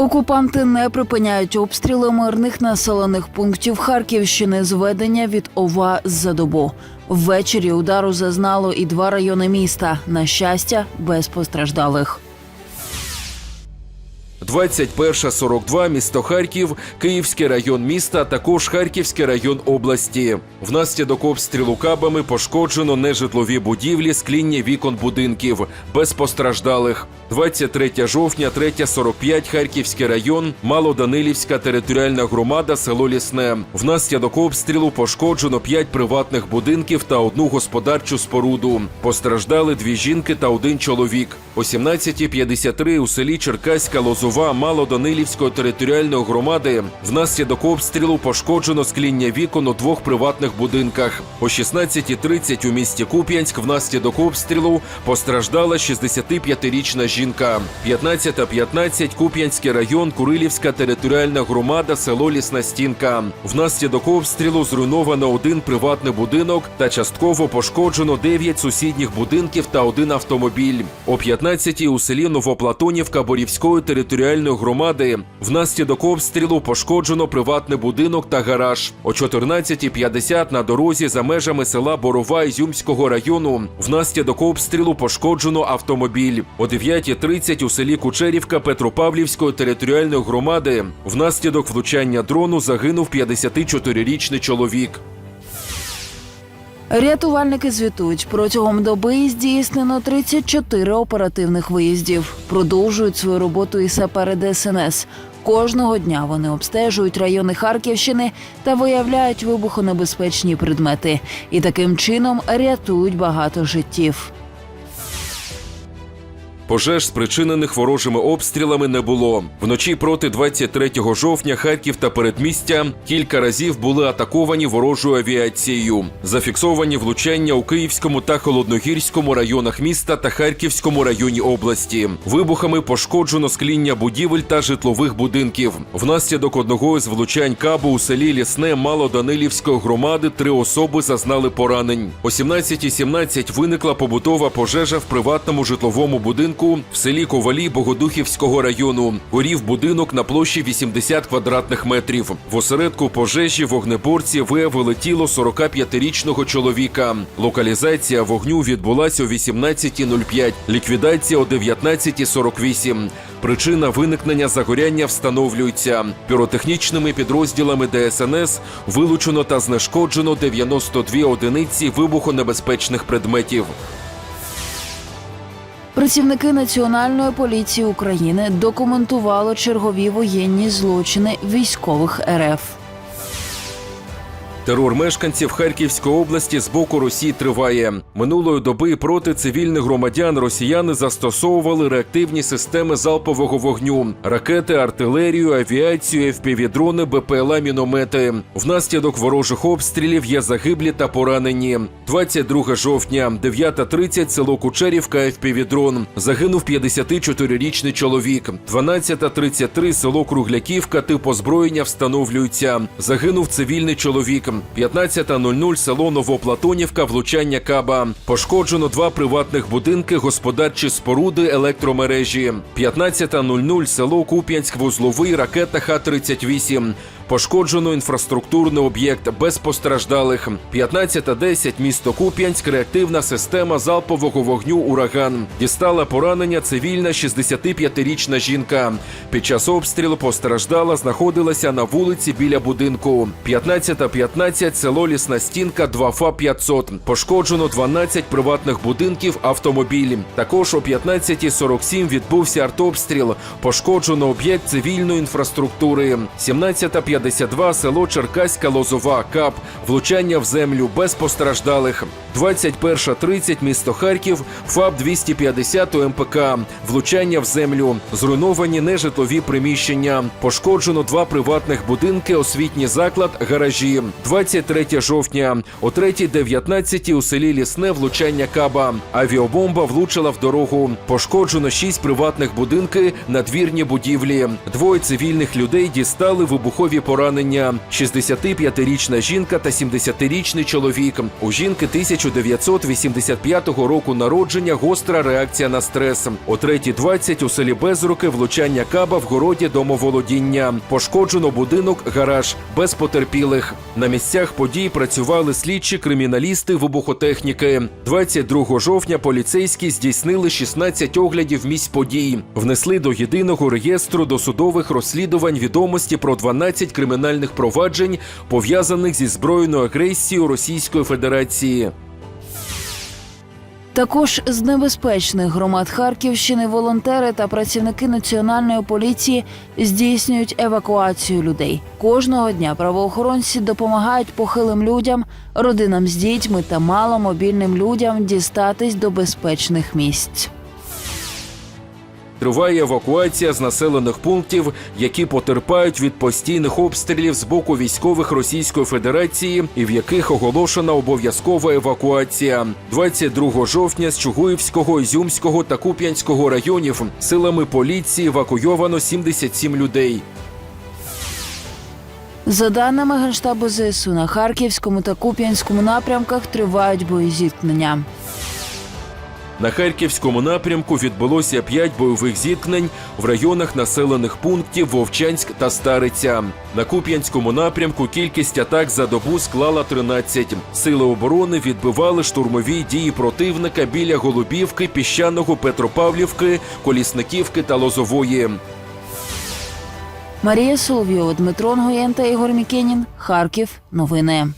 Окупанти не припиняють обстріли мирних населених пунктів Харківщини зведення від ОВА за добу. Ввечері удару зазнало і два райони міста. На щастя, без постраждалих. 21.42 місто Харків, Київський район міста, також Харківський район області. Внаслідок обстрілу кабами пошкоджено нежитлові будівлі, скління вікон будинків, без постраждалих. 23 жовтня, 3.45 Харківський район, Малоданилівська територіальна громада, село Лісне. Внаслідок обстрілу пошкоджено 5 приватних будинків та одну господарчу споруду. Постраждали дві жінки та один чоловік. О 17.53 у селі Черкаська Лозова Малоданилівської територіальної громади внаслідок обстрілу пошкоджено скління вікон у двох приватних будинках. О 16.30 у місті Куп'янськ внаслідок обстрілу постраждала 65-річна жінка. 15.15 Куп'янський район, Курилівська територіальна громада, село Лісна Стінка. Внаслідок обстрілу зруйновано один приватний будинок та частково пошкоджено 9 сусідніх будинків та один автомобіль. О 15 у селі Новоплатонівка Борівської територіальної громади внаслідок обстрілу пошкоджено приватний будинок та гараж. О 14.50 на дорозі за межами села Борова Ізюмського району внаслідок обстрілу пошкоджено автомобіль. О 9.30 у селі Кучерівка Петропавлівської територіальної громади внаслідок влучання дрону загинув 54-річний чоловік. Рятувальники звітують, протягом доби здійснено 34 оперативних виїздів. Продовжують свою роботу і сапери ДСНС. Кожного дня вони обстежують райони Харківщини та виявляють вибухонебезпечні предмети. І таким чином рятують багато життів. Пожеж, спричинених ворожими обстрілами, не було. Вночі проти 23 жовтня Харків та передмістя кілька разів були атаковані ворожою авіацією. Зафіксовані влучання у Київському та Холодногірському районах міста та Харківському районі області. Вибухами пошкоджено скління будівель та житлових будинків. Внаслідок одного з влучань кабу у селі Лісне Малоданилівської громади три особи зазнали поранень. О 17.17 виникла побутова пожежа в приватному житловому будинку в селі Ковалі Богодухівського району. Горів будинок на площі 80 квадратних метрів. В осередку пожежі вогнеборці виявили тіло 45-річного чоловіка. Локалізація вогню відбулася о 18.05, ліквідація о 19.48. Причина виникнення загоряння встановлюється. Піротехнічними підрозділами ДСНС вилучено та знешкоджено 92 одиниці вибухонебезпечних предметів. Працівники Національної поліції України документували чергові воєнні злочини військових РФ. Терор мешканців Харківської області з боку Росії триває. Минулої доби проти цивільних громадян росіяни застосовували реактивні системи залпового вогню, ракети, артилерію, авіацію, ФПВ-дрони, БПЛА, міномети. Внаслідок ворожих обстрілів є загиблі та поранені. 22 жовтня, 9.30, село Кучерівка, ФПВ-дрон. Загинув 54-річний чоловік. 12.33, село Кругляківка, тип озброєння встановлюється. Загинув цивільний чоловік. 15.00 село Новоплатонівка, влучання каба. Пошкоджено два приватних будинки, господарчі споруди, електромережі. 15.00 село Куп'янськ-Вузловий, ракета Х-38. Пошкоджено інфраструктурний об'єкт без постраждалих. 15.10 місто Куп'янськ, реактивна система залпового вогню Ураган. Дістала поранення цивільна 65-річна жінка. Під час обстрілу постраждала, знаходилася на вулиці біля будинку. 15.15 село Лісна Стінка, 2 ФА 500. Пошкоджено 12 приватних будинків, автомобілі. Також о 15.47 відбувся артобстріл. Пошкоджено об'єкт цивільної інфраструктури. 17.50 52 село Черкаська Лозова, КАП, влучання в землю без постраждалих. 21.30 місто Харків, ФАБ 250 МПК, влучання в землю, зруйновані нежитлові приміщення, пошкоджено два приватних будинки, освітній заклад, гаражі. 23 жовтня, о 3.19 у селі Лісне влучання Каба. Авіабомба влучила в дорогу. Пошкоджено шість приватних будинки, надвірні будівлі. Двоє цивільних людей дістали вибухові поранення. 65-річна жінка та 70-річний чоловік. У жінки 1985 року народження гостра реакція на стрес. О 3.20 у селі Безруки влучання каба в городі домоволодіння. Пошкоджено будинок, гараж без потерпілих. На місцях подій працювали слідчі криміналісти вибухотехніки. 22 жовтня поліцейські здійснили 16 оглядів місць подій. Внесли до єдиного реєстру досудових розслідувань відомості про 12 кримінальних проваджень, пов'язаних зі збройною агресією Російської Федерації. Також з небезпечних громад Харківщини волонтери та працівники національної поліції здійснюють евакуацію людей. Кожного дня правоохоронці допомагають похилим людям, родинам з дітьми та маломобільним людям дістатись до безпечних місць. Триває евакуація з населених пунктів, які потерпають від постійних обстрілів з боку військових Російської Федерації, і в яких оголошена обов'язкова евакуація. 22 жовтня з Чугуївського, Ізюмського та Куп'янського районів силами поліції евакуйовано 77 людей. За даними Генштабу ЗСУ, на Харківському та Куп'янському напрямках тривають боєзіткнення. На харківському напрямку відбулося п'ять бойових зіткнень в районах населених пунктів Вовчанськ та Стариця. На Куп'янському напрямку кількість атак за добу склала 13. Сили оборони відбивали штурмові дії противника біля Голубівки, Піщаного, Петропавлівки, Колісниківки та Лозової. Марія Соловйова, Дмитро Нгоєн та Ігор Мікенін. Харків. Новини.